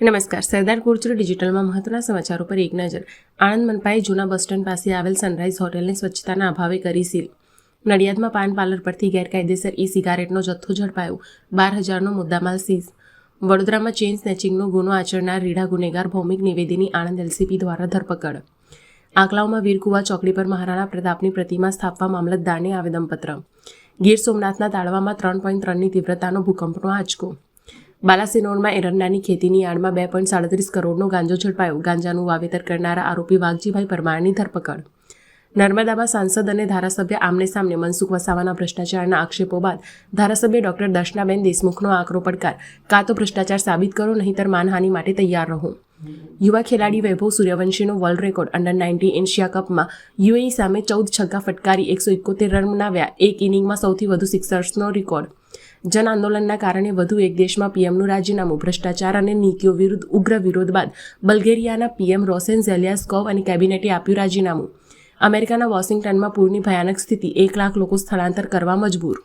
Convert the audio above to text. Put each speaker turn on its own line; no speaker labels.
નમસ્કાર, સરદાર કુર્ચર ડિજિટલમાં મહત્વના સમાચારો પર એક નજર. આણંદ મનપાએ જૂના બસ સ્ટેન્ડ પાસે આવેલ સનરાઈઝ હોટેલની સ્વચ્છતાના અભાવે કરી સીલ. નડિયાદમાં પાન પાર્લર પરથી ગેરકાયદેસર ઈ સિગારેટનો જથ્થો ઝડપાયો. બાર હજારનો મુદ્દામાલ સીઝ. વડોદરામાં ચેઇન સ્નેચિંગનો ગુનો આચરનાર રીઢા ગુનેગાર ભૌમિક નિવેદીની આણંદ એલસીપી દ્વારા ધરપકડ. આંકલાઓમાં વીરકુવા ચોકડી પર મહારાણા પ્રતાપની પ્રતિમા સ્થાપવા મામલતદારને આવેદનપત્ર. ગીર સોમનાથના તાળવામાં ત્રણ પોઈન્ટ ત્રણની તીવ્રતાનો ભૂકંપનો આંચકો. બાલાસિનોરમાં એરંડાની ખેતીની આડમાં બે પોઈન્ટ સાડત્રીસ કરોડનો ગાંજો ઝડપાયો. ગાંજાનું વાવેતર કરનારા આરોપી વાઘજીભાઈ પરમારની ધરપકડ. નર્મદામાં સાંસદ અને ધારાસભ્ય આમને સામને મનસુખ વસાવાના ભ્રષ્ટાચારના આક્ષેપો બાદ ધારાસભ્ય ડોક્ટર દર્શનાબેન દેશમુખનો આકરો પડકાર. કાં તો ભ્રષ્ટાચાર સાબિત કરો નહીંતર માનહાનિ માટે તૈયાર રહો. યુવા ખેલાડી Vaibhav સૂર્યવંશીનો world record under ninety Asia કપમાં યુએઈ સામે ચૌદ છગ્ગા ફટકારી એકસો એકોતેર રન બનાવ્યા એક ઇનિંગમાં સૌથી વધુ સિક્સર્સનો રેકોર્ડ જન આંદોલનના કારણે વધુ એક દેશમાં પીએમનું રાજીનામું, ભ્રષ્ટાચાર અને નીતિઓ વિરુદ્ધ ઉગ્ર વિરોધ બાદ બલ્ગેરિયાના પીએમ રોસેન ઝેલિયાસ્કોવ અને કેબિનેટે આપ્યું રાજીનામું. અમેરિકાના વોશિંગ્ટનમાં પૂરની ભયાનક સ્થિતિ, એક લાખ લોકો સ્થળાંતર કરવા મજબૂર.